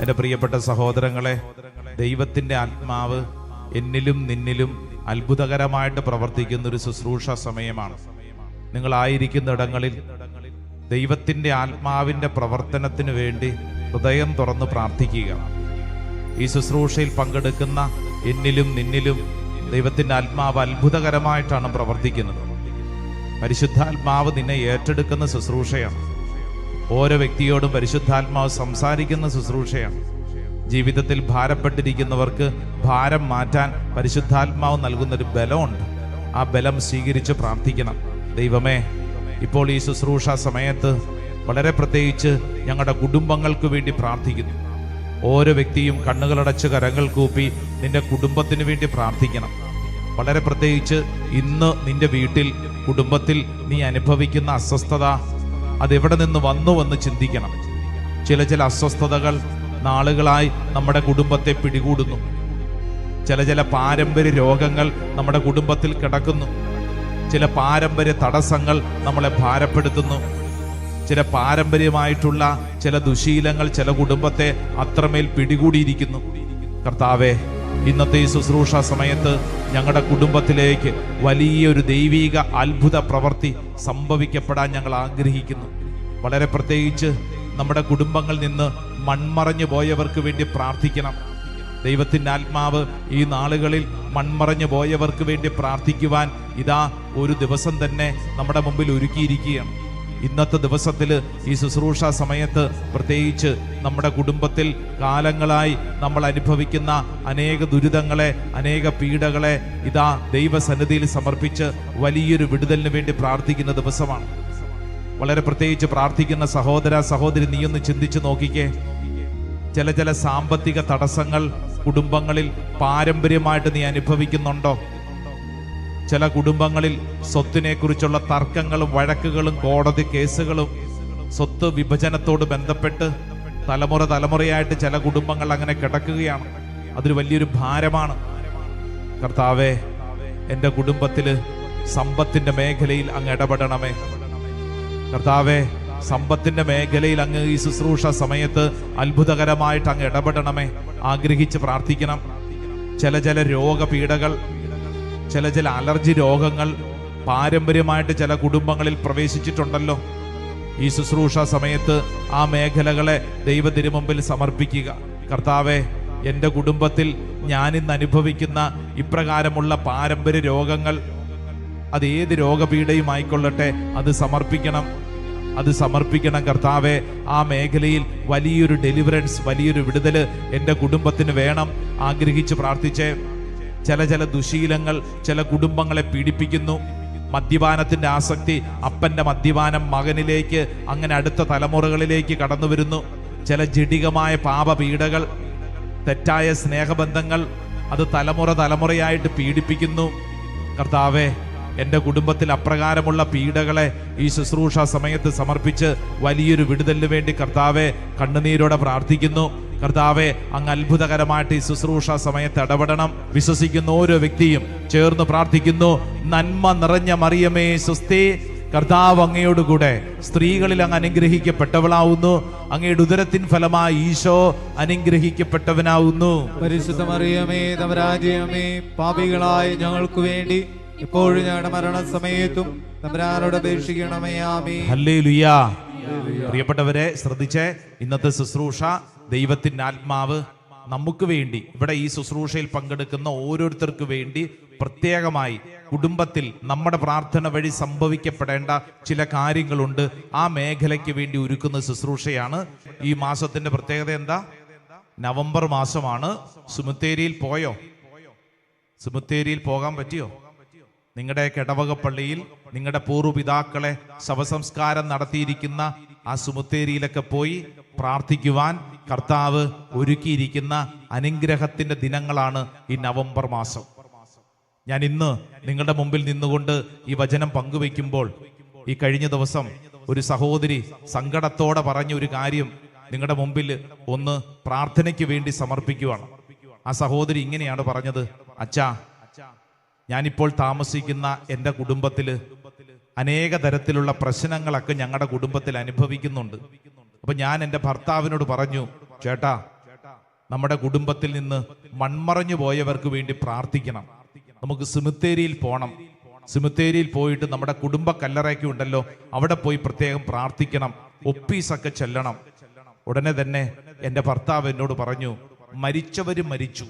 എന്റെ പ്രിയപ്പെട്ട സഹോദരങ്ങളെ ദൈവത്തിന്റെ ആത്മാവ് എന്നിലും നിന്നിലും അത്ഭുതകരമായിട്ട് പ്രവർത്തിക്കുന്ന ഒരു ശുശ്രൂഷ സമയമാണ്. നിങ്ങളായിരിക്കുന്ന ഇടങ്ങളിൽ ദൈവത്തിന്റെ ആത്മാവിന്റെ പ്രവർത്തനത്തിന് വേണ്ടി ഹൃദയം തുറന്ന് പ്രാർത്ഥിക്കുക. ഈ ശുശ്രൂഷയിൽ പങ്കെടുക്കുന്ന എന്നിലും നിന്നിലും ദൈവത്തിന്റെ ആത്മാവ് അത്ഭുതകരമായിട്ടാണ് പ്രവർത്തിക്കുന്നത്. പരിശുദ്ധാത്മാവ് നിന്നെ ഏറ്റെടുക്കുന്ന ശുശ്രൂഷയാണ്. ഓരോ വ്യക്തിയോടും പരിശുദ്ധാത്മാവ് സംസാരിക്കുന്ന ശുശ്രൂഷയാണ്. ജീവിതത്തിൽ ഭാരപ്പെട്ടിരിക്കുന്നവർക്ക് ഭാരം മാറ്റാൻ പരിശുദ്ധാത്മാവ് നൽകുന്നൊരു ബലമുണ്ട്. ആ ബലം സ്വീകരിച്ച് പ്രാർത്ഥിക്കണം. ദൈവമേ ഇപ്പോൾ ഈ ശുശ്രൂഷ സമയത്ത് വളരെ പ്രത്യേകിച്ച് ഞങ്ങളുടെ കുടുംബങ്ങൾക്ക് വേണ്ടി പ്രാർത്ഥിക്കുന്നു. ഓരോ വ്യക്തിയും കണ്ണുകളടച്ച് കരങ്ങൾ കൂപ്പി നിന്റെ കുടുംബത്തിന് വേണ്ടി പ്രാർത്ഥിക്കണം. വളരെ പ്രത്യേകിച്ച് ഇന്ന് നിന്റെ വീട്ടിൽ കുടുംബത്തിൽ നീ അനുഭവിക്കുന്ന അസ്വസ്ഥത അതെവിടെ നിന്ന് വന്നു വന്നുവെന്ന് ചിന്തിക്കണം. ചില ചില അസ്വസ്ഥതകൾ നാളുകളായി നമ്മുടെ കുടുംബത്തെ പിടികൂടുന്നു. ചില ചില പാരമ്പര്യ രോഗങ്ങൾ നമ്മുടെ കുടുംബത്തിൽ കിടക്കുന്നു. ചില പാരമ്പര്യ തടസ്സങ്ങൾ നമ്മളെ ഭാരപ്പെടുത്തുന്നു. ചില പാരമ്പര്യമായിട്ടുള്ള ചില ദുശീലങ്ങൾ ചില കുടുംബത്തെ അത്രമേൽ പിടികൂടിയിരിക്കുന്നു. കർത്താവെ ഇന്നത്തെ ഈ ശുശ്രൂഷ സമയത്ത് ഞങ്ങളുടെ കുടുംബത്തിലേക്ക് വലിയൊരു ദൈവീക അത്ഭുത പ്രവൃത്തി സംഭവിക്കപ്പെടാൻ ഞങ്ങൾ ആഗ്രഹിക്കുന്നു. വളരെ പ്രത്യേകിച്ച് നമ്മുടെ കുടുംബങ്ങളിൽ നിന്ന് മൺമറഞ്ഞു പോയവർക്ക് വേണ്ടി പ്രാർത്ഥിക്കണം. ദൈവത്തിന്റെ ആത്മാവ് ഈ നാളുകളിൽ മൺമറഞ്ഞു പോയവർക്ക് വേണ്ടി പ്രാർത്ഥിക്കുവാൻ ഇതാ ഒരു ദിവസം തന്നെ നമ്മുടെ മുമ്പിൽ ഒരുക്കിയിരിക്കുകയാണ്. ഇന്നത്തെ ദിവസത്തിൽ ഈ ശുശ്രൂഷ സമയത്ത് പ്രത്യേകിച്ച് നമ്മുടെ കുടുംബത്തിൽ കാലങ്ങളായി നമ്മൾ അനുഭവിക്കുന്ന അനേക ദുരിതങ്ങളെ അനേക പീഡകളെ ഇതാ ദൈവസന്നിധിയിൽ സമർപ്പിച്ച് വലിയൊരു വിടുതലിന് വേണ്ടി പ്രാർത്ഥിക്കുന്ന ദിവസമാണ്. വളരെ പ്രത്യേകിച്ച് പ്രാർത്ഥിക്കുന്ന സഹോദര സഹോദരി നീയൊന്ന് ചിന്തിച്ചു നോക്കിക്കേ. ചില ചില സാമ്പത്തിക തടസ്സങ്ങൾ കുടുംബങ്ങളിൽ പാരമ്പര്യമായിട്ട് നീ അനുഭവിക്കുന്നുണ്ടോ? ചില കുടുംബങ്ങളിൽ സ്വത്തിനെ കുറിച്ചുള്ള തർക്കങ്ങളും വഴക്കുകളും കോടതി കേസുകളും സ്വത്ത് വിഭജനത്തോട് ബന്ധപ്പെട്ട് തലമുറ തലമുറയായിട്ട് ചില കുടുംബങ്ങൾ അങ്ങനെ കിടക്കുകയാണ്. അതൊരു വലിയൊരു ഭാരമാണ്. കർത്താവേ എന്റെ കുടുംബത്തിൽ സമ്പത്തിന്റെ മേഖലയിൽ അങ്ങ് ഇടപെടണമേ. കർത്താവേ സമ്പത്തിന്റെ മേഖലയിൽ അങ്ങ് ഈ ശുശ്രൂഷ സമയത്ത് അത്ഭുതകരമായിട്ട് അങ്ങ് ഇടപെടണമേ. ആഗ്രഹിച്ച് പ്രാർത്ഥിക്കണം. ചില ചില രോഗപീഠകൾ ചില ചില അലർജി രോഗങ്ങൾ പാരമ്പര്യമായിട്ട് ചില കുടുംബങ്ങളിൽ പ്രവേശിച്ചിട്ടുണ്ടല്ലോ. ഈ ശുശ്രൂഷ സമയത്ത് ആ മേഖലകളെ ദൈവത്തിനു മുമ്പിൽ സമർപ്പിക്കുക. കർത്താവെ എന്റെ കുടുംബത്തിൽ ഞാനിന്ന് അനുഭവിക്കുന്ന ഇപ്രകാരമുള്ള പാരമ്പര്യ രോഗങ്ങൾ അത് ഏത് രോഗപീഠയും ആയിക്കൊള്ളട്ടെ അത് സമർപ്പിക്കണം. അത് സമർപ്പിക്കണം കർത്താവെ ആ മേഖലയിൽ വലിയൊരു ഡെലിവറൻസ് വലിയൊരു വിടുതൽ എന്റെ കുടുംബത്തിന് വേണം. ആഗ്രഹിച്ച് പ്രാർത്ഥിച്ചേ. ചില ചില ദുശീലങ്ങൾ ചില കുടുംബങ്ങളെ പീഡിപ്പിക്കുന്നു. മദ്യപാനത്തിന്റെ ആസക്തി അപ്പന്റെ മദ്യപാനം മകനിലേക്ക് അങ്ങനെ അടുത്ത തലമുറകളിലേക്ക് കടന്നു വരുന്നു. ചില ജഡികമായ പാപപീഡകൾ തെറ്റായ സ്നേഹബന്ധങ്ങൾ അത് തലമുറ തലമുറയായിട്ട് പീഡിപ്പിക്കുന്നു. കർത്താവെ എന്റെ കുടുംബത്തിൽ അപ്രകാരമുള്ള പീഡകളെ ഈ ശുശ്രൂഷ സമയത്ത് സമർപ്പിച്ച് വലിയൊരു വിടുതലിന് വേണ്ടി കർത്താവെ കണ്ണുനീരോടെ പ്രാർത്ഥിക്കുന്നു. കർത്താവെ അങ്ങ് അത്ഭുതകരമായിട്ട് ഈ ശുശ്രൂഷ സമയത്ത് ഇടപെടണം. വിശ്വസിക്കുന്ന ഓരോ വ്യക്തിയും ചേർന്ന് പ്രാർത്ഥിക്കുന്നു. നന്മ നിറഞ്ഞ മറിയമേ സ്വസ്തി കർത്താവ് അങ്ങയോടുകൂടെ സ്ത്രീകളിൽ അങ്ങ് അനുഗ്രഹിക്കപ്പെട്ടവളാവുന്നു. അങ്ങയുടെ ഉദരത്തിൻ ഫലമായി ഈശോ അനുഗ്രഹിക്കപ്പെട്ടവനാവുന്നു. പരിശുദ്ധ മറിയമേ തമരാജയമേ പാപികളായ ഞങ്ങൾക്ക് വേണ്ടി ഇപ്പോഴും ഞങ്ങളുടെ മരണസമയത്തും തമ്പുരാനോട് അപേക്ഷിക്കണമേ ആമേ ഹല്ലേലൂയാ. പ്രിയപ്പെട്ടവരെ ശ്രദ്ധിച്ചേ ഇന്നത്തെ ശുശ്രൂഷ ദൈവത്തിന്റെ ആത്മാവ് നമുക്ക് വേണ്ടി ഇവിടെ ഈ ശുശ്രൂഷയിൽ പങ്കെടുക്കുന്ന ഓരോരുത്തർക്ക് വേണ്ടി പ്രത്യേകമായി കുടുംബത്തിൽ നമ്മുടെ പ്രാർത്ഥന വഴി സംഭവിക്കപ്പെടേണ്ട ചില കാര്യങ്ങളുണ്ട്. ആ മേഖലയ്ക്ക് വേണ്ടി ഒരുക്കുന്ന ശുശ്രൂഷയാണ്. ഈ മാസത്തിന്റെ പ്രത്യേകത എന്താ? നവംബർ മാസമാണ്. സുമുത്തേരിയിൽ പോയോ? സുമുത്തേരിയിൽ പോകാൻ പറ്റിയോ? നിങ്ങളുടെ കിടവക പള്ളിയിൽ നിങ്ങളുടെ പൂർവപിതാക്കളെ ശവസംസ്കാരം നടത്തിയിരിക്കുന്ന ആ സുമുത്തേരിയിലൊക്കെ പോയി പ്രാർത്ഥിക്കുവാൻ കർത്താവ് ഒരുക്കിയിരിക്കുന്ന അനുഗ്രഹത്തിന്റെ ദിനങ്ങളാണ് ഈ നവംബർ മാസം. ഞാൻ ഇന്ന് നിങ്ങളുടെ മുമ്പിൽ നിന്നുകൊണ്ട് ഈ വചനം പങ്കുവെക്കുമ്പോൾ ഈ കഴിഞ്ഞ ദിവസം ഒരു സഹോദരി സങ്കടത്തോടെ പറഞ്ഞ ഒരു കാര്യം നിങ്ങളുടെ മുമ്പിൽ ഒന്ന് പ്രാർത്ഥനയ്ക്ക് വേണ്ടി സമർപ്പിക്കുവാണ്. ആ സഹോദരി ഇങ്ങനെയാണ് പറഞ്ഞത്. അച്ഛാ ഞാനിപ്പോൾ താമസിക്കുന്ന എന്റെ കുടുംബത്തിൽ അനേക തരത്തിലുള്ള പ്രശ്നങ്ങളൊക്കെ ഞങ്ങളുടെ കുടുംബത്തിൽ അനുഭവിക്കുന്നുണ്ട്. അപ്പൊ ഞാൻ എന്റെ ഭർത്താവിനോട് പറഞ്ഞു ചേട്ടാ നമ്മുടെ കുടുംബത്തിൽ നിന്ന് മൺമറഞ്ഞു പോയവർക്ക് വേണ്ടി പ്രാർത്ഥിക്കണം. നമുക്ക് സിമിത്തേരിയിൽ പോകണം സിമിത്തേരിയിൽ പോയിട്ട് നമ്മുടെ കുടുംബ കല്ലറയ്ക്ക് ഉണ്ടല്ലോ അവിടെ പോയി പ്രത്യേകം പ്രാർത്ഥിക്കണം. ഒപ്പീസൊക്കെ ചെല്ലണം. ഉടനെ തന്നെ എന്റെ ഭർത്താവ് എന്നോട് പറഞ്ഞു മരിച്ചവര് മരിച്ചു.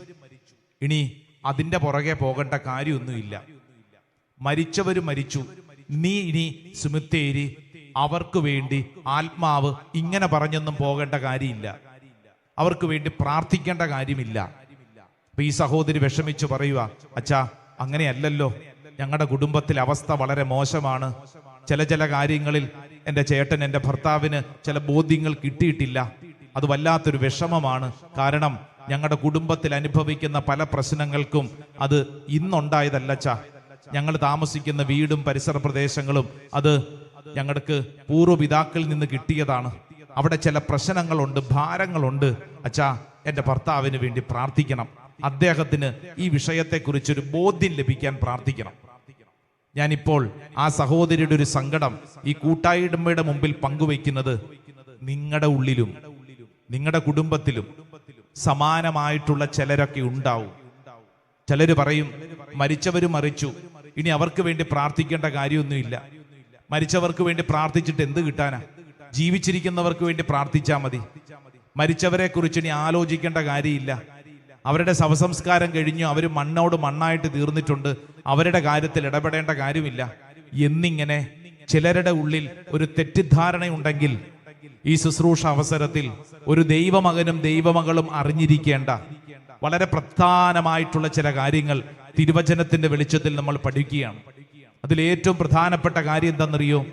ഇനി അതിന്റെ പുറകെ പോകേണ്ട കാര്യമൊന്നുമില്ല. മരിച്ചവർ മരിച്ചു. നീ ഇനി സുമിത്തേരി അവർക്ക് വേണ്ടി ആത്മാവ് ഇങ്ങനെ പറഞ്ഞൊന്നും പോകേണ്ട കാര്യമില്ല. അവർക്ക് വേണ്ടി പ്രാർത്ഥിക്കേണ്ട കാര്യമില്ല. അപ്പൊ ഈ സഹോദരി വിഷമിച്ചു പറയുക അച്ഛാ അങ്ങനെയല്ലല്ലോ. ഞങ്ങളുടെ കുടുംബത്തിലെ അവസ്ഥ വളരെ മോശമാണ്. ചില ചില കാര്യങ്ങളിൽ എന്റെ ചേട്ടൻ എന്റെ ഭർത്താവിന് ചില ബോധ്യങ്ങൾ കിട്ടിയിട്ടില്ല. അത് വല്ലാത്തൊരു വിഷമമാണ്. കാരണം ഞങ്ങളുടെ കുടുംബത്തിൽ അനുഭവിക്കുന്ന പല പ്രശ്നങ്ങൾക്കും അത് ഇന്നുണ്ടായതല്ല ച ഞങ്ങൾ താമസിക്കുന്ന വീടും പരിസര പ്രദേശങ്ങളും അത് ഞങ്ങൾക്ക് പൂർവപിതാക്കളിൽ നിന്ന് കിട്ടിയതാണ്. അവിടെ ചില പ്രശ്നങ്ങളുണ്ട് ഭാരങ്ങളുണ്ട്. അച്ഛാ എന്റെ ഭർത്താവിന് വേണ്ടി പ്രാർത്ഥിക്കണം. അദ്ദേഹത്തിന് ഈ വിഷയത്തെക്കുറിച്ചൊരു ബോധ്യം ലഭിക്കാൻ പ്രാർത്ഥിക്കണം. ഞാനിപ്പോൾ ആ സഹോദരിയുടെ ഒരു സങ്കടം ഈ കൂട്ടായ്മയുടെ മുമ്പിൽ പങ്കുവയ്ക്കുന്നത് നിങ്ങളുടെ ഉള്ളിലും നിങ്ങളുടെ കുടുംബത്തിലും. സമാനമായിട്ടുള്ള ചിലരൊക്കെ ഉണ്ടാവും. ചിലർ പറയും മരിച്ചവർ മറിച്ചു ഇനി അവർക്ക് വേണ്ടി പ്രാർത്ഥിക്കേണ്ട കാര്യമൊന്നുമില്ല. മരിച്ചവർക്ക് വേണ്ടി പ്രാർത്ഥിച്ചിട്ട് എന്ത് കിട്ടാനാ? ജീവിച്ചിരിക്കുന്നവർക്ക് വേണ്ടി പ്രാർത്ഥിച്ചാൽ മതി. മരിച്ചവരെ കുറിച്ച് ഇനി ആലോചിക്കേണ്ട കാര്യമില്ല. അവരുടെ ശവസംസ്കാരം കഴിഞ്ഞു അവർ മണ്ണോട് മണ്ണായിട്ട് തീർന്നിട്ടുണ്ട്. അവരുടെ കാര്യത്തിൽ ഇടപെടേണ്ട കാര്യമില്ല. എന്നിങ്ങനെ ചിലരുടെ ഉള്ളിൽ ഒരു തെറ്റിദ്ധാരണയുണ്ടെങ്കിൽ ഈ ശുശ്രൂഷ അവസരത്തിൽ ഒരു ദൈവമകനും ദൈവമകളും അറിഞ്ഞിരിക്കേണ്ട വളരെ പ്രധാനമായിട്ടുള്ള ചില കാര്യങ്ങൾ തിരുവചനത്തിന്റെ വെളിച്ചത്തിൽ നമ്മൾ പഠിക്കുകയാണ്. അതിൽ ഏറ്റവും പ്രധാനപ്പെട്ട കാര്യം എന്താണെന്നറിയോ?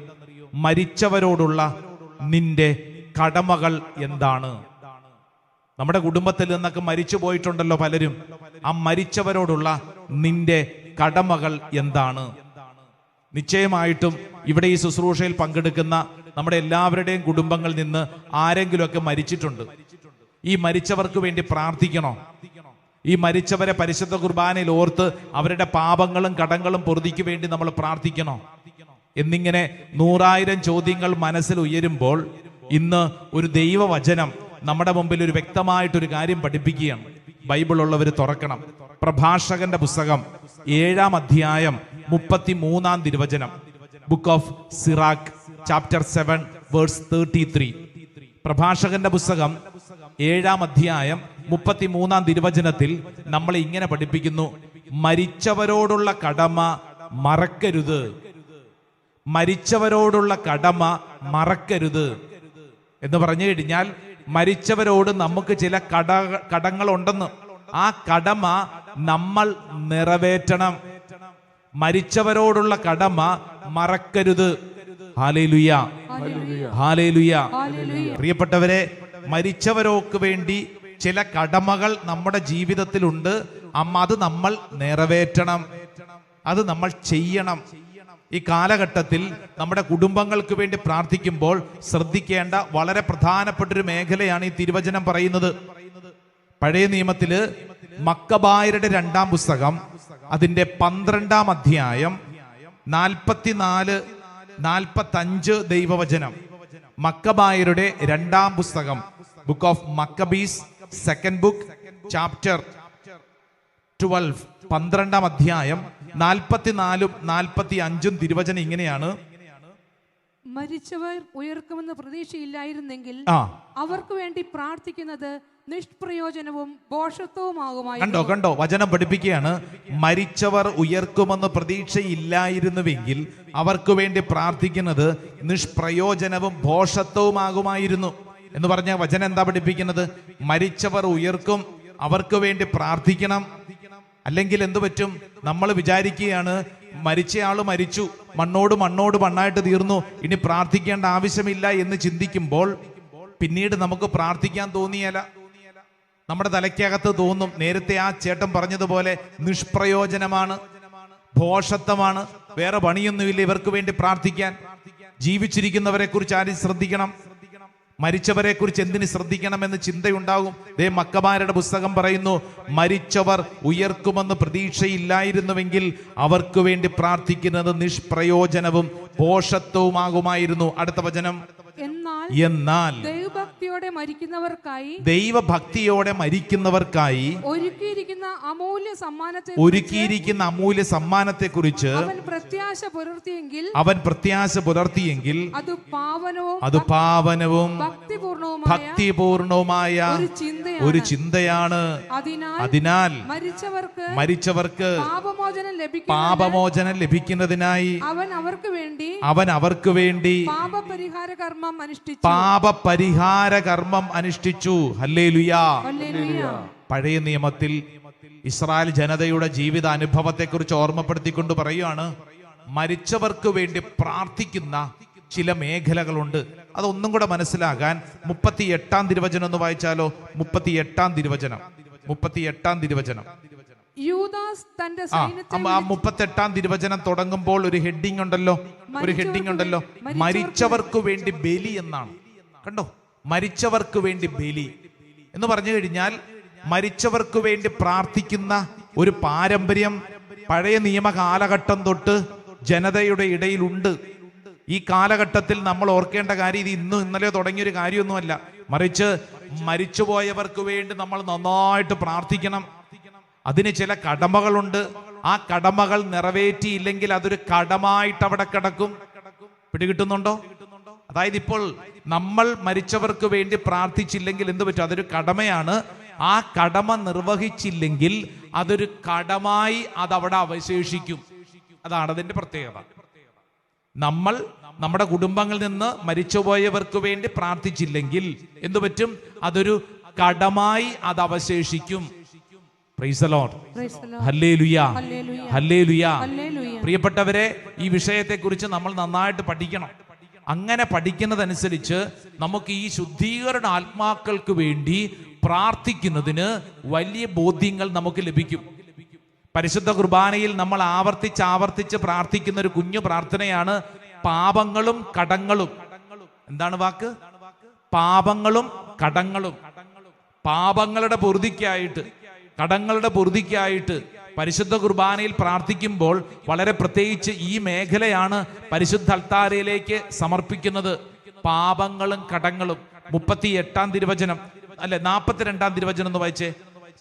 മരിച്ചവരോടുള്ള നിന്റെ കടമകൾ എന്താണ്? നമ്മുടെ കുടുംബത്തിൽ നിന്നൊക്കെ മരിച്ചു പോയിട്ടുണ്ടല്ലോ പലരും. ആ മരിച്ചവരോടുള്ള നിന്റെ കടമകൾ എന്താണ്? നിശ്ചയമായിട്ടും ഇവിടെ ഈ ശുശ്രൂഷയിൽ പങ്കെടുക്കുന്ന നമ്മുടെ എല്ലാവരുടെയും കുടുംബങ്ങളിൽ നിന്ന് ആരെങ്കിലുമൊക്കെ മരിച്ചിട്ടുണ്ട്. ഈ മരിച്ചവർക്ക് വേണ്ടി പ്രാർത്ഥിക്കണോ? ഈ മരിച്ചവരെ പരിശുദ്ധ കുർബാനയിൽ ഓർത്ത് അവരുടെ പാപങ്ങളും കടങ്ങളും പൊറുതിക്ക് വേണ്ടി നമ്മൾ പ്രാർത്ഥിക്കണോ? എന്നിങ്ങനെ നൂറായിരം ചോദ്യങ്ങൾ മനസ്സിൽ ഉയരുമ്പോൾ ഇന്ന് ഒരു ദൈവവചനം നമ്മുടെ മുമ്പിൽ ഒരു വ്യക്തമായിട്ടൊരു കാര്യം പഠിപ്പിക്കുകയാണ്. ബൈബിൾ ഉള്ളവർ തുറക്കണം. പ്രഭാഷകന്റെ പുസ്തകം ഏഴാം അധ്യായം മുപ്പത്തി മൂന്നാം തിരുവചനം. Book of Sirach chapter seven verse thirty three പ്രഭാഷകന്റെ പുസ്തകം ഏഴാം അധ്യായം മുപ്പത്തി മൂന്നാം തിരുവചനത്തിൽ നമ്മൾ ഇങ്ങനെ പഠിപ്പിക്കുന്നു. മരിച്ചവരോടുള്ള കടമ മറക്കരുത്. മരിച്ചവരോടുള്ള കടമ മറക്കരുത്. എന്ന് പറഞ്ഞു കഴിഞ്ഞാൽ മരിച്ചവരോട് നമുക്ക് ചില കട കടങ്ങളുണ്ടെന്ന്. ആ കടമ നമ്മൾ നിറവേറ്റണം. മരിച്ചവരോടുള്ള കടമ മറക്കരുത്. പ്രിയപ്പെട്ടവരെ മരിച്ചവരോക്ക് വേണ്ടി ചില കടമകൾ നമ്മുടെ ജീവിതത്തിലുണ്ട്. അമ്മ അത് നമ്മൾ നിറവേറ്റണം. അത് നമ്മൾ ചെയ്യണം. ഈ കാലഘട്ടത്തിൽ നമ്മുടെ കുടുംബങ്ങൾക്ക് വേണ്ടി പ്രാർത്ഥിക്കുമ്പോൾ ശ്രദ്ധിക്കേണ്ട വളരെ പ്രധാനപ്പെട്ട ഒരു മേഖലയാണ് ഈ തിരുവചനം പറയുന്നത്. പഴയ നിയമത്തിൽ മക്കബായരുടെ രണ്ടാം പുസ്തകം അതിന്റെ പന്ത്രണ്ടാം അധ്യായം നാൽപ്പത്തിനാല് നാൽപ്പത്തഞ്ച് ദൈവവചനം. മക്കബായരുടെ രണ്ടാം പുസ്തകം. Book of Maccabees second book chapter twelve പന്ത്രണ്ടാം അധ്യായം നാൽപ്പത്തിനാലും നാൽപ്പത്തി അഞ്ചും തിരുവചനം ഇങ്ങനെയാണ്. മരിച്ചവർ ഉയർക്കുമെന്ന് പ്രതീക്ഷയില്ലായിരുന്നെങ്കിൽ അവർക്ക് വേണ്ടി പ്രാർത്ഥിക്കുന്നത് നിഷ്പ്രയോജനവും ബോഷത്വവുമാകുമായി കണ്ടോ കണ്ടോ? വചനം പഠിപ്പിക്കുകയാണ്. മരിച്ചവർ ഉയർക്കുമെന്ന് പ്രതീക്ഷയില്ലായിരുന്നുവെങ്കിൽ അവർക്ക് വേണ്ടി പ്രാർത്ഥിക്കുന്നത് നിഷ്പ്രയോജനവും ബോഷത്വവുമാകുമായിരുന്നു എന്ന് പറഞ്ഞ വചനം എന്താ പഠിപ്പിക്കുന്നത്? മരിച്ചവർ ഉയർക്കും അവർക്ക് വേണ്ടി പ്രാർത്ഥിക്കണം. അല്ലെങ്കിൽ എന്തു പറ്റും? നമ്മൾ വിചാരിക്കുകയാണ് മരിച്ചയാൾ മരിച്ചു. മണ്ണോട് മണ്ണോട് മണ്ണായിട്ട് തീർന്നു. ഇനി പ്രാർത്ഥിക്കേണ്ട ആവശ്യമില്ല എന്ന് ചിന്തിക്കുമ്പോൾ പിന്നീട് നമുക്ക് പ്രാർത്ഥിക്കാൻ തോന്നിയല്ല നമ്മുടെ തലയ്ക്കകത്ത് തോന്നും. നേരത്തെ ആ ചേട്ടൻ പറഞ്ഞതുപോലെ നിഷ്പ്രയോജനമാണ് ഭോഷത്വമാണ് വേറെ പണിയൊന്നുമില്ല ഇവർക്ക് വേണ്ടി പ്രാർത്ഥിക്കാൻ. ജീവിച്ചിരിക്കുന്നവരെ കുറിച്ച് ആരും ശ്രദ്ധിക്കണം. മരിച്ചവരെ കുറിച്ച് എന്തിന് ശ്രദ്ധിക്കണമെന്ന് ചിന്തയുണ്ടാകും? ദേ മക്കമാരുടെ പുസ്തകം പറയുന്നു മരിച്ചവർ ഉയർക്കുമെന്ന് പ്രതീക്ഷയില്ലായിരുന്നുവെങ്കിൽ അവർക്ക് വേണ്ടി പ്രാർത്ഥിക്കുന്നത് നിഷ്പ്രയോജനവും പോഷത്വവുമാകുമായിരുന്നു. അടുത്ത വചനം. എന്നാൽ ദൈവഭക്തിയോടെ മരിക്കുന്നവർക്കായി ദൈവഭക്തിയോടെ മരിക്കുന്നവർക്കായി ഒരുക്കിയിരിക്കുന്ന അമൂല്യ സമ്മാനത്തെ ഒരുക്കിയിരിക്കുന്ന അമൂല്യ സമ്മാനത്തെക്കുറിച്ച് അവൻ പ്രത്യാശ പുലർത്തിയെങ്കിൽ അവൻ പ്രത്യാശ പുലർത്തിയെങ്കിൽ അത് പാവനവും അത് പാവനവും ഭക്തിപൂർണവും ഭക്തിപൂർണവുമായ ഒരു ചിന്തയാണ്. ഒരു ചിന്തയാണ്. അതിനാൽ അതിനാൽ മരിച്ചവർക്ക് മരിച്ചവർക്ക് പാപമോചനം ലഭിക്കും പാപമോചനം ലഭിക്കുന്നതിനായി അവൻ അവർക്ക് വേണ്ടി അവൻ അവർക്ക് വേണ്ടി പാപപരിഹാര കർമ്മം അനുഷ്ഠിച്ചു. പാപപരിഹാര കർമ്മം അനുഷ്ഠിച്ചു. ഹല്ലേലുയാ. പഴയ നിയമത്തിൽ ഇസ്രായേൽ ജനതയുടെ ജീവിത അനുഭവത്തെക്കുറിച്ച് ഓർമ്മപ്പെടുത്തിക്കൊണ്ട് പറയുകയാണ് മരിച്ചവർക്ക് വേണ്ടി പ്രാർത്ഥിക്കുന്ന ചില മേഖലകളുണ്ട്. അതൊന്നും കൂടെ മനസ്സിലാകാൻ മുപ്പത്തി എട്ടാം തിരുവചനം ഒന്ന് വായിച്ചാലോ? മുപ്പത്തി എട്ടാം തിരുവചനം. മുപ്പത്തി എട്ടാം തിരുവചനം. യൂദാസ് തന്റെ മുപ്പത്തെട്ടാം തിരുവചനം തുടങ്ങുമ്പോൾ ഒരു ഹെഡിങ് ഉണ്ടല്ലോ? ഒരു ഹെഡിങ് ഉണ്ടല്ലോ? മരിച്ചവർക്ക് വേണ്ടി ബലി എന്നാണ്. കണ്ടോ? മരിച്ചവർക്ക് വേണ്ടി ബലി എന്ന് പറഞ്ഞു കഴിഞ്ഞാൽ മരിച്ചവർക്ക് വേണ്ടി പ്രാർത്ഥിക്കുന്ന ഒരു പാരമ്പര്യം പഴയ നിയമ കാലഘട്ടം തൊട്ട് ജനതയുടെ ഇടയിലുണ്ട്. ഈ കാലഘട്ടത്തിൽ നമ്മൾ ഓർക്കേണ്ട കാര്യം ഇത് ഇന്നും ഇന്നലെയോ തുടങ്ങിയൊരു കാര്യമൊന്നുമല്ല. മറിച്ച് മരിച്ചുപോയവർക്ക് വേണ്ടി നമ്മൾ നന്നായിട്ട് പ്രാർത്ഥിക്കണം. അതിന് ചില കടമകളുണ്ട്. ആ കടമകൾ നിറവേറ്റിയില്ലെങ്കിൽ അതൊരു കടമായിട്ട് അവിടെ കിടക്കും. പിടികിട്ടുന്നുണ്ടോ? അതായത് ഇപ്പോൾ നമ്മൾ മരിച്ചവർക്ക് വേണ്ടി പ്രാർത്ഥിച്ചില്ലെങ്കിൽ എന്ത് പറ്റും? അതൊരു കടമയാണ്. ആ കടമ നിർവഹിച്ചില്ലെങ്കിൽ അതൊരു കടമായി അതവിടെ അവശേഷിക്കും. അതാണ് അതിന്റെ പ്രത്യേകത. നമ്മൾ നമ്മുടെ കുടുംബങ്ങളിൽ നിന്ന് മരിച്ചുപോയവർക്ക് വേണ്ടി പ്രാർത്ഥിച്ചില്ലെങ്കിൽ എന്തു പറ്റും? അതൊരു കടമായി അത് അവശേഷിക്കും. പ്രിയപ്പെട്ടവരെ ഈ വിഷയത്തെക്കുറിച്ച് നമ്മൾ നന്നായിട്ട് പഠിക്കണം. അങ്ങനെ പഠിക്കുന്നതനുസരിച്ച് നമുക്ക് ഈ ശുദ്ധീകരണ ആത്മാക്കൾക്ക് വേണ്ടി പ്രാർത്ഥിക്കുന്നതിന് വലിയ ബോധ്യങ്ങൾ നമുക്ക് ലഭിക്കും. പരിശുദ്ധ കുർബാനയിൽ നമ്മൾ ആവർത്തിച്ച് ആവർത്തിച്ച് പ്രാർത്ഥിക്കുന്ന ഒരു കുഞ്ഞു പ്രാർത്ഥനയാണ് പാപങ്ങളും കടങ്ങളും. എന്താണ് വാക്ക്? പാപങ്ങളും കടങ്ങളും. പാപങ്ങളുടെ പൊറുതിക്കായിട്ട്. കടങ്ങളുടെ പൊറുതിക്കായിട്ട് പരിശുദ്ധ കുർബാനയിൽ പ്രാർത്ഥിക്കുമ്പോൾ വളരെ പ്രത്യേകിച്ച് ഈ മേഖലയാണ് പരിശുദ്ധ അൽത്താരയിലേക്ക് സമർപ്പിക്കുന്നത്. പാപങ്ങളും കടങ്ങളും. മുപ്പത്തി എട്ടാം തിരുവചനം. അല്ലെ നാൽപ്പത്തിരണ്ടാം തിരുവചനം എന്ന് വായിച്ചേ.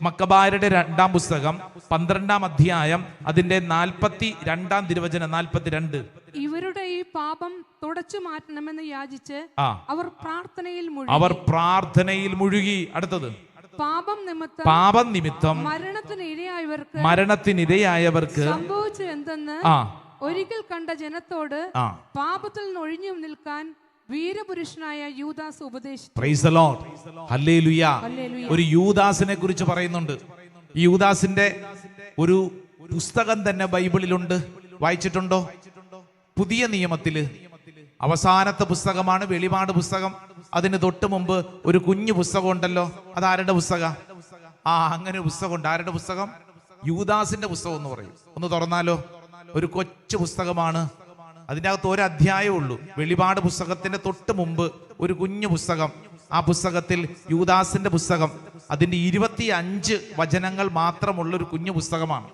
മക്കബാരുടെ രണ്ടാം പുസ്തകം പന്ത്രണ്ടാം അധ്യായം അതിന്റെ നാൽപ്പത്തി രണ്ടാം തിരുവചനം നാൽപ്പത്തിരണ്ട്. ഇവരുടെ ഈ പാപം തുടച്ചു മാറ്റണമെന്ന് യാചിച്ച് അവർ പ്രാർത്ഥനയിൽ അവർ പ്രാർത്ഥനയിൽ മുഴുകി. അടുത്തത്. പാപം നിമിത്തം പാപം നിമിത്തം മരണത്തിന് ഇരയായവർക്ക് മരണത്തിനിരയായവർക്ക് സംഭവിച്ചത് എന്തെന്ന് ആ. ഒരിക്കൽ കണ്ട ജനത്തോട് ആ. പാപത്തിൽ നിന്ന് ഒഴിഞ്ഞു നിൽക്കാൻ വീരപുരുഷനായ യൂദാസ് ഉപദേശിച്ചു. ഒരു യൂദാസിനെ കുറിച്ച് പറയുന്നുണ്ട്. ഈ യൂദാസിന്റെ ഒരു പുസ്തകം തന്നെ ബൈബിളിലുണ്ട്. വായിച്ചിട്ടുണ്ടോ? പുതിയ നിയമത്തിൽ അവസാനത്തെ പുസ്തകമാണ് വെളിപാട് പുസ്തകം. അതിന് തൊട്ട് മുമ്പ് ഒരു കുഞ്ഞു പുസ്തകം ഉണ്ടല്ലോ. അത് ആരുടെ പുസ്തക? ആ അങ്ങനെ പുസ്തകം പുസ്തകമുണ്ട് ആരുടെ പുസ്തകം? യൂദാസിന്റെ പുസ്തകം എന്ന് പറയും. ഒന്ന് തുറന്നാലോ? ഒരു കൊച്ചു പുസ്തകമാണ്. അതിന്റെ അകത്ത് ഒരു അധ്യായമേ ഉള്ളൂ. വെളിപാട് പുസ്തകത്തിന്റെ തൊട്ട് മുമ്പ് ഒരു കുഞ്ഞു പുസ്തകം. ആ പുസ്തകത്തിൽ യൂദാസിന്റെ പുസ്തകം. അതിന്റെ ഇരുപത്തി അഞ്ച് വചനങ്ങൾ മാത്രമുള്ള ഒരു കുഞ്ഞു പുസ്തകമാണ്.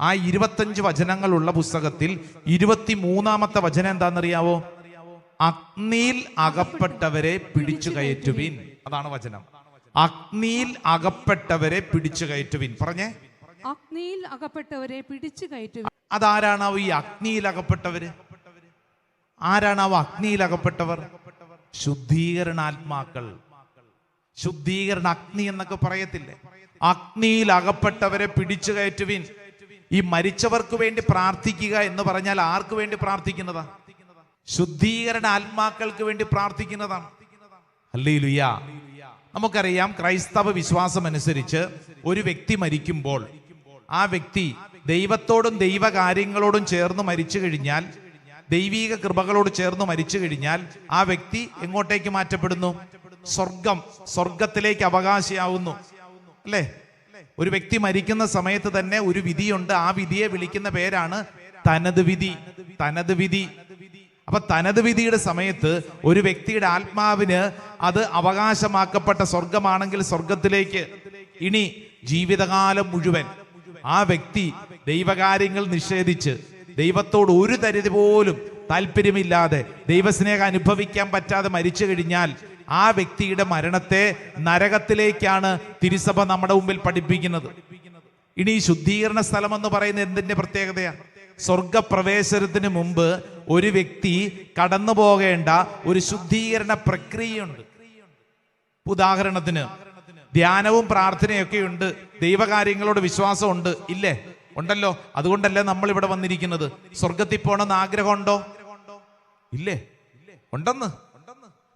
ആ ഇരുപത്തഞ്ച് വചനങ്ങളുള്ള പുസ്തകത്തിൽ ഇരുപത്തി മൂന്നാമത്തെ വചനം എന്താണെന്നറിയാവോ? അഗ്നിയിൽ അകപ്പെട്ടവരെ പിടിച്ചു കയറ്റുവിൻ. അതാണ് വചനം. അഗ്നിയിൽ അകപ്പെട്ടവരെ പിടിച്ചു കയറ്റുവിൻ. പറഞ്ഞേ. അഗ്നിയിൽ അകപ്പെട്ടവരെ പിടിച്ചു കയറ്റുവിൻ. അതാരാണാവും ഈ അഗ്നിയിൽ അകപ്പെട്ടവര്? ആരാണാവ് അഗ്നിയിൽ അകപ്പെട്ടവർ? ശുദ്ധീകരണാത്മാക്കൾ. ശുദ്ധീകരണ അഗ്നി എന്നൊക്കെ പറയത്തില്ലേ? അഗ്നിയിൽ അകപ്പെട്ടവരെ പിടിച്ചു കയറ്റുവിൻ. ഈ മരിച്ചവർക്ക് വേണ്ടി പ്രാർത്ഥിക്കുക എന്ന് പറഞ്ഞാൽ ആർക്ക് വേണ്ടി പ്രാർത്ഥിക്കുന്നതാ? ശുദ്ധീകരണ ആത്മാക്കൾക്ക് വേണ്ടി പ്രാർത്ഥിക്കുന്നതാണ്. ഹല്ലേലൂയ. നമുക്കറിയാം ക്രൈസ്തവ വിശ്വാസം അനുസരിച്ച് ഒരു വ്യക്തി മരിക്കുമ്പോൾ ആ വ്യക്തി ദൈവത്തോടും ദൈവകാര്യങ്ങളോടും ചേർന്ന് മരിച്ചു കഴിഞ്ഞാൽ ദൈവീക കൃപകളോട് ചേർന്ന് മരിച്ചു കഴിഞ്ഞാൽ ആ വ്യക്തി എങ്ങോട്ടേക്ക് മാറ്റപ്പെടുന്നു? സ്വർഗം സ്വർഗത്തിലേക്ക് അവകാശിയാവുന്നു. അല്ലേ? ഒരു വ്യക്തി മരിക്കുന്ന സമയത്ത് തന്നെ ഒരു വിധിയുണ്ട്. ആ വിധിയെ വിളിക്കുന്ന പേരാണ് തനത് വിധി. തനത് വിധി. അപ്പൊ തനത് വിധിയുടെ സമയത്ത് ഒരു വ്യക്തിയുടെ ആത്മാവിന് അത് അവകാശമാക്കപ്പെട്ട സ്വർഗമാണെങ്കിൽ സ്വർഗത്തിലേക്ക്. ഇനി ജീവിതകാലം മുഴുവൻ ആ വ്യക്തി ദൈവകാര്യങ്ങൾ നിഷേധിച്ച് ദൈവത്തോട് ഒരു തരുതി പോലും താല്പര്യമില്ലാതെ ദൈവസ്നേഹം അനുഭവിക്കാൻ പറ്റാതെ മരിച്ചു കഴിഞ്ഞാൽ ആ വ്യക്തിയുടെ മരണത്തെ നരകത്തിലേക്കാണ് തിരുസഭ നമ്മുടെ മുമ്പിൽ പഠിപ്പിക്കുന്നത്. ഇനി ശുദ്ധീകരണ സ്ഥലം എന്ന് പറയുന്നത് എന്തിന്റെ പ്രത്യേകതയാണ്? സ്വർഗപ്രവേശനത്തിന് മുമ്പ് ഒരു വ്യക്തി കടന്നു പോകേണ്ട ഒരു ശുദ്ധീകരണ പ്രക്രിയയുണ്ട്. ഉദാഹരണത്തിന് ധ്യാനവും പ്രാർത്ഥനയൊക്കെ ഉണ്ട് ദൈവകാര്യങ്ങളോട് വിശ്വാസമുണ്ട്. ഇല്ലേ? ഉണ്ടല്ലോ. അതുകൊണ്ടല്ലേ നമ്മൾ ഇവിടെ വന്നിരിക്കുന്നത്? സ്വർഗത്തിൽ പോകണമെന്ന് ആഗ്രഹമുണ്ടോ? ഇല്ലേ? ഉണ്ടെന്ന്.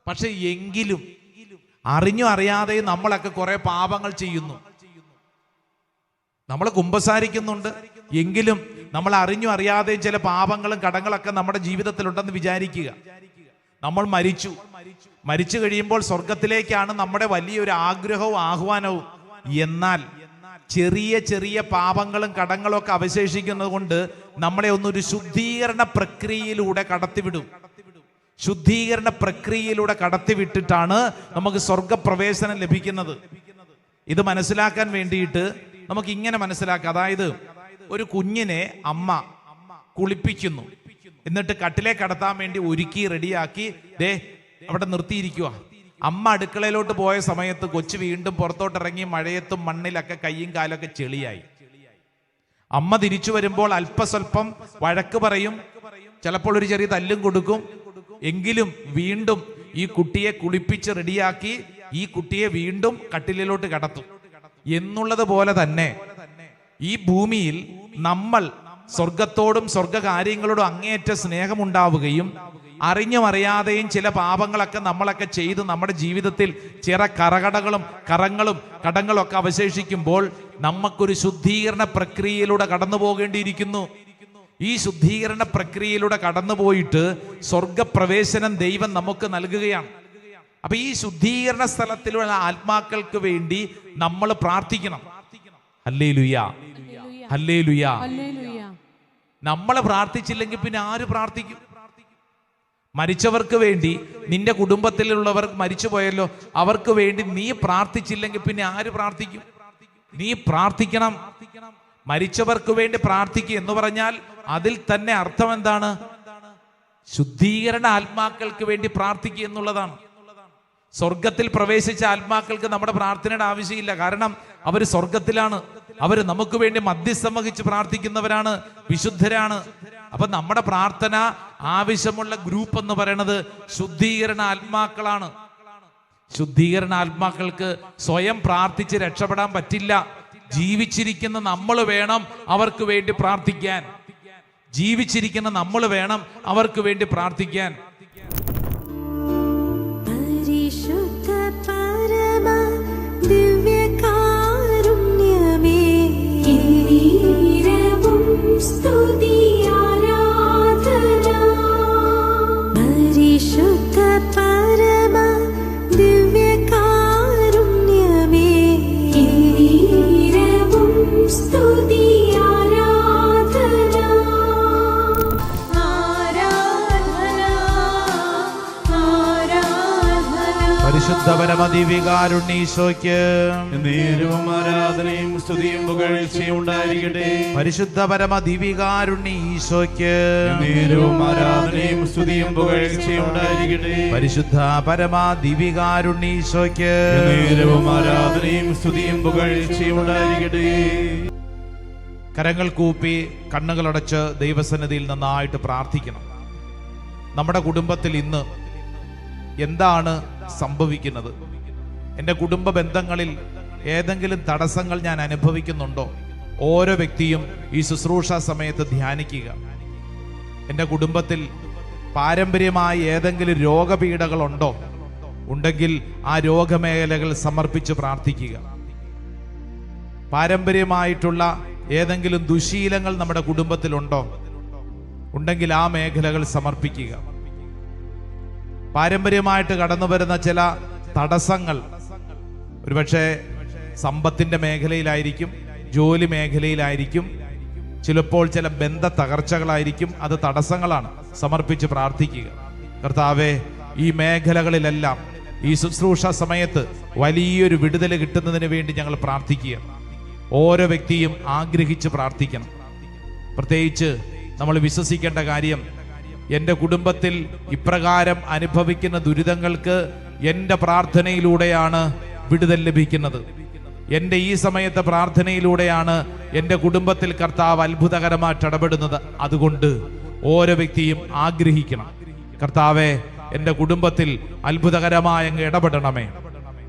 പക്ഷെ എങ്കിലും അറിഞ്ഞു അറിയാതെ നമ്മളൊക്കെ കുറെ പാപങ്ങൾ ചെയ്യുന്നു. നമ്മൾ കുമ്പസാരിക്കുന്നുണ്ട്. എങ്കിലും നമ്മൾ അറിഞ്ഞു അറിയാതെയും ചില പാപങ്ങളും കടങ്ങളൊക്കെ നമ്മുടെ ജീവിതത്തിലുണ്ടെന്ന് വിചാരിക്കുക. നമ്മൾ മരിച്ചു. മരിച്ചു കഴിയുമ്പോൾ സ്വർഗത്തിലേക്കാണ് നമ്മുടെ വലിയൊരു ആഗ്രഹവും ആഹ്വാനവും. എന്നാൽ ചെറിയ ചെറിയ പാപങ്ങളും കടങ്ങളും ഒക്കെ അവശേഷിക്കുന്നത് കൊണ്ട് നമ്മളെ ഒന്നൊരു ശുദ്ധീകരണ പ്രക്രിയയിലൂടെ കടത്തിവിടും. ശുദ്ധീകരണ പ്രക്രിയയിലൂടെ കടത്തിവിട്ടിട്ടാണ് നമുക്ക് സ്വർഗപ്രവേശനം ലഭിക്കുന്നത്. ഇത് മനസ്സിലാക്കാൻ വേണ്ടിയിട്ട് നമുക്ക് ഇങ്ങനെ മനസ്സിലാക്കാം. അതായത് ഒരു കുഞ്ഞിനെ അമ്മ കുളിപ്പിക്കുന്നു. എന്നിട്ട് കട്ടിലെ കടത്താൻ വേണ്ടി ഒരുക്കി റെഡിയാക്കി ദേ അവിടെ നിർത്തിയിരിക്കുക അമ്മ അടുക്കളയിലോട്ട് പോയ സമയത്ത് കൊച്ചു വീണ്ടും പുറത്തോട്ട് ഇറങ്ങി മഴയത്തും മണ്ണിലൊക്കെ കൈയും കാലൊക്കെ ചെളിയായി. അമ്മ തിരിച്ചു വരുമ്പോൾ അല്പസ്വല്പം വഴക്ക് പറയും. ചിലപ്പോൾ ഒരു ചെറിയ തല്ലും കൊടുക്കും. എങ്കിലും വീണ്ടും ഈ കുട്ടിയെ കുളിപ്പിച്ച് റെഡിയാക്കി ഈ കുട്ടിയെ വീണ്ടും കട്ടിലിലോട്ട് കടത്തും. എന്നുള്ളത് പോലെ തന്നെ ഈ ഭൂമിയിൽ നമ്മൾ സ്വർഗത്തോടും സ്വർഗകാര്യങ്ങളോടും അങ്ങേറ്റ സ്നേഹമുണ്ടാവുകയും അറിഞ്ഞും അറിയാതെയും ചില പാപങ്ങളൊക്കെ നമ്മളൊക്കെ ചെയ്ത് നമ്മുടെ ജീവിതത്തിൽ ചില കറകടകളും കറങ്ങളും കടങ്ങളും ഒക്കെ അവശേഷിക്കുമ്പോൾ നമുക്കൊരു ശുദ്ധീകരണ പ്രക്രിയയിലൂടെ കടന്നു പോകേണ്ടിയിരിക്കുന്നു ഈ ശുദ്ധീകരണ പ്രക്രിയയിലൂടെ കടന്നുപോയിട്ട് സ്വർഗപ്രവേശനം ദൈവം നമുക്ക് നൽകുകയാണ്. അപ്പൊ ഈ ശുദ്ധീകരണ സ്ഥലത്തിലുള്ള ആത്മാക്കൾക്ക് വേണ്ടി നമ്മൾ പ്രാർത്ഥിക്കണം. അല്ലേ ലുയാ ഹല്ലേലൂയ. നമ്മൾ പ്രാർത്ഥിച്ചില്ലെങ്കിൽ പിന്നെ ആര് പ്രാർത്ഥിക്കും? മരിച്ചവർക്ക് വേണ്ടി നിന്റെ കുടുംബത്തിലുള്ളവർ മരിച്ചു പോയല്ലോ അവർക്ക് വേണ്ടി നീ പ്രാർത്ഥിച്ചില്ലെങ്കിൽ പിന്നെ ആര് പ്രാർത്ഥിക്കും? നീ പ്രാർത്ഥിക്കണം. മരിച്ചവർക്ക് വേണ്ടി പ്രാർത്ഥിക്കുക എന്ന് പറഞ്ഞാൽ അതിൽ തന്നെ അർത്ഥം എന്താണ്? ശുദ്ധീകരണ ആത്മാക്കൾക്ക് വേണ്ടി പ്രാർത്ഥിക്കുക എന്നുള്ളതാണ്. സ്വർഗത്തിൽ പ്രവേശിച്ച ആത്മാക്കൾക്ക് നമ്മുടെ പ്രാർത്ഥനയുടെ ആവശ്യമില്ല. കാരണം അവർ സ്വർഗത്തിലാണ് അവർ നമുക്ക് വേണ്ടി മധ്യസ്ഥം വഹിച്ച് പ്രാർത്ഥിക്കുന്നവരാണ് വിശുദ്ധരാണ്. അപ്പൊ നമ്മുടെ പ്രാർത്ഥന ആവശ്യമുള്ള ഗ്രൂപ്പ് എന്ന് പറയുന്നത് ശുദ്ധീകരണ ആത്മാക്കളാണ്. ശുദ്ധീകരണ ആത്മാക്കൾക്ക് സ്വയം പ്രാർത്ഥിച്ച് രക്ഷപ്പെടാൻ പറ്റില്ല. ജീവിച്ചിരിക്കുന്ന നമ്മൾ വേണം അവർക്ക് വേണ്ടി പ്രാർത്ഥിക്കാൻ. ജീവിച്ചിരിക്കുന്ന നമ്മൾ വേണം അവർക്ക് വേണ്ടി പ്രാർത്ഥിക്കാൻ. Cristo പരിശുദ്ധ പരമദിവികാരുണ്ണീശോയ്ക്ക് നേരവും ആരാധനയും സ്തുതിയും പുകഴ്ചയും ഉണ്ടായിരിക്കട്ടെ. പരിശുദ്ധ പരമദിവികാരുണ്ണീശോയ്ക്ക് നേരവും ആരാധനയും സ്തുതിയും പുകഴ്ചയും ഉണ്ടായിരിക്കട്ടെ. പരിശുദ്ധ പരമദിവികാരുണ്ണീശോയ്ക്ക് നേരവും ആരാധനയും സ്തുതിയും പുകഴ്ചയും ഉണ്ടായിരിക്കട്ടെ. കരങ്ങൾ കൂപ്പി കണ്ണുകളടച്ച് ദൈവസന്നിധിയിൽ നന്നായിട്ട് പ്രാർത്ഥിക്കണം. നമ്മുടെ കുടുംബത്തിൽ ഇന്ന് എന്താണ് സംഭവിക്കുന്നത്. എന്റെ കുടുംബ ബന്ധങ്ങളിൽ ഏതെങ്കിലും തടസ്സങ്ങൾ ഞാൻ അനുഭവിക്കുന്നുണ്ടോ? ഓരോ വ്യക്തിയും ഈ ശുശ്രൂഷ സമയത്ത് ധ്യാനിക്കുക. എന്റെ കുടുംബത്തിൽ പാരമ്പര്യമായി ഏതെങ്കിലും രോഗപീഠകളുണ്ടോ? ഉണ്ടെങ്കിൽ ആ രോഗമേഖലകൾ സമർപ്പിച്ച് പ്രാർത്ഥിക്കുക. പാരമ്പര്യമായിട്ടുള്ള ഏതെങ്കിലും ദുശീലങ്ങൾ നമ്മുടെ കുടുംബത്തിലുണ്ടോ? ഉണ്ടെങ്കിൽ ആ മേഖലകൾ സമർപ്പിക്കുക. പാരമ്പര്യമായിട്ട് കടന്നു വരുന്ന ചില തടസ്സങ്ങൾ. ഒരുപക്ഷെ സമ്പത്തിന്റെ മേഖലയിലായിരിക്കും ജോലി മേഖലയിലായിരിക്കും ചിലപ്പോൾ ചില ബന്ധ തകർച്ചകളായിരിക്കും. അത് തടസ്സങ്ങളാണ്. സമർപ്പിച്ച് പ്രാർത്ഥിക്കുക. കർത്താവെ ഈ മേഖലകളിലെല്ലാം ഈ ശുശ്രൂഷ സമയത്ത് വലിയൊരു വിടുതൽ കിട്ടുന്നതിന് വേണ്ടി ഞങ്ങൾ പ്രാർത്ഥിക്കുക. ഓരോ വ്യക്തിയും ആഗ്രഹിച്ച് പ്രാർത്ഥിക്കണം. പ്രത്യേകിച്ച് നമ്മൾ വിശ്വസിക്കേണ്ട കാര്യം എന്റെ കുടുംബത്തിൽ ഇപ്രകാരം അനുഭവിക്കുന്ന ദുരിതങ്ങൾക്ക് എന്റെ പ്രാർത്ഥനയിലൂടെയാണ് വിടുതൽ ലഭിക്കുന്നത്. എന്റെ ഈ സമയത്തെ പ്രാർത്ഥനയിലൂടെയാണ് എന്റെ കുടുംബത്തിൽ കർത്താവ് അത്ഭുതകരമായിട്ട് ഇടപെടുന്നത്. അതുകൊണ്ട് ഓരോ വ്യക്തിയും ആഗ്രഹിക്കണം. കർത്താവെ എന്റെ കുടുംബത്തിൽ അത്ഭുതകരമായ അങ്ങ് ഇടപെടണമേ.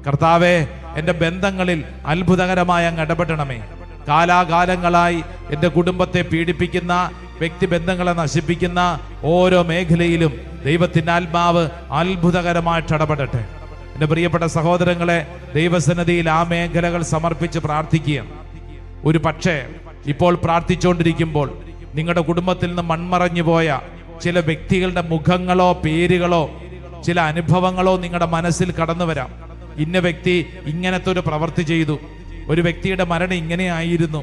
കർത്താവെ എന്റെ ബന്ധങ്ങളിൽ അത്ഭുതകരമായ അങ്ങ് ഇടപെടണമേ. കാലാകാലങ്ങളായി എന്റെ കുടുംബത്തെ പീഡിപ്പിക്കുന്ന വ്യക്തിബന്ധങ്ങളെ നശിപ്പിക്കുന്ന ഓരോ മേഖലയിലും ദൈവത്തിന്റെ ആത്മാവ് അത്ഭുതകരമായിട്ട് ഇടപെടട്ടെ. എന്റെ പ്രിയപ്പെട്ട സഹോദരങ്ങളെ ദൈവസന്നിധിയിൽ ആ മേഖലകൾ സമർപ്പിച്ച് പ്രാർത്ഥിക്കുക ഒരു പക്ഷേ ഇപ്പോൾ പ്രാർത്ഥിച്ചുകൊണ്ടിരിക്കുമ്പോൾ നിങ്ങളുടെ കുടുംബത്തിൽ നിന്ന് മൺമറഞ്ഞു പോയ ചില വ്യക്തികളുടെ മുഖങ്ങളോ പേരുകളോ ചില അനുഭവങ്ങളോ നിങ്ങളുടെ മനസ്സിൽ കടന്നു വരാം. ഇന്ന വ്യക്തി ഇങ്ങനത്തെ ഒരു പ്രവൃത്തി ചെയ്തു. ഒരു വ്യക്തിയുടെ മരണം ഇങ്ങനെയായിരുന്നു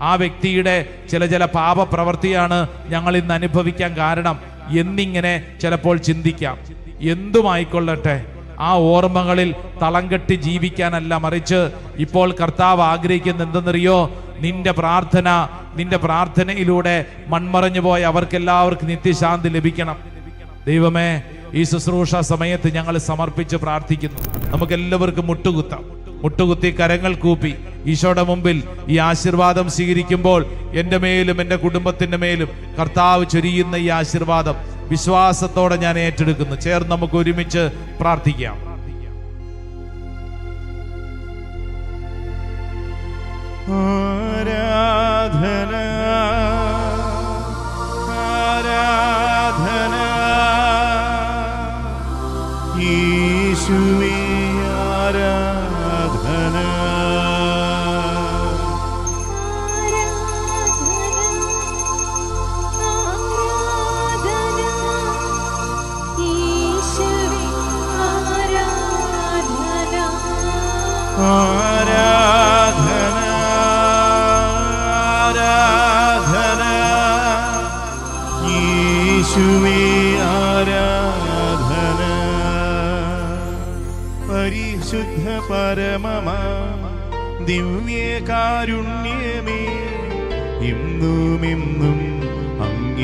ആ വ്യക്തിയുടെ ചില ചില പാപ പ്രവൃത്തിയാണ് ഞങ്ങൾ ഇന്ന് അനുഭവിക്കാൻ കാരണം. എന്നിങ്ങനെ ചിലപ്പോൾ ചിന്തിക്കാം. എന്തുമായിക്കൊള്ളട്ടെ? ആ ഓർമ്മകളിൽ തളം കെട്ടി ജീവിക്കാനല്ല മറിച്ച് ഇപ്പോൾ കർത്താവ് ആഗ്രഹിക്കുന്ന എന്തെന്നറിയോ? നിന്റെ പ്രാർത്ഥന നിന്റെ പ്രാർത്ഥനയിലൂടെ മൺമറഞ്ഞു പോയ അവർക്കെല്ലാവർക്കും നിത്യശാന്തി ലഭിക്കണം. ദൈവമേ ഈ ശുശ്രൂഷ സമയത്ത് ഞങ്ങൾ സമർപ്പിച്ച് പ്രാർത്ഥിക്കുന്നു. നമുക്കെല്ലാവർക്കും മുട്ടുകുത്താം. മുട്ടുകുത്തി കരങ്ങൾ കൂപ്പി. ഈശോയുടെ മുമ്പിൽ ഈ ആശീർവാദം സ്വീകരിക്കുമ്പോൾ എന്റെ മേലും എന്റെ കുടുംബത്തിന്റെ മേലും കർത്താവ് ചൊരിയുന്ന ഈ ആശീർവാദം വിശ്വാസത്തോടെ ഞാൻ ഏറ്റെടുക്കുന്നു. ചേർന്ന് നമുക്ക് ഒരുമിച്ച് പ്രാർത്ഥിക്കാം. ആരാധന ആരാധന. യേശുവേ ആരാധന? ആരാധന യേശുവേ ആരാധന പരിശുദ്ധ പരമമാ ദിവ്യകാരുണ്യമേ ഇന്നും ഇന്നും അംഗീകാരാധന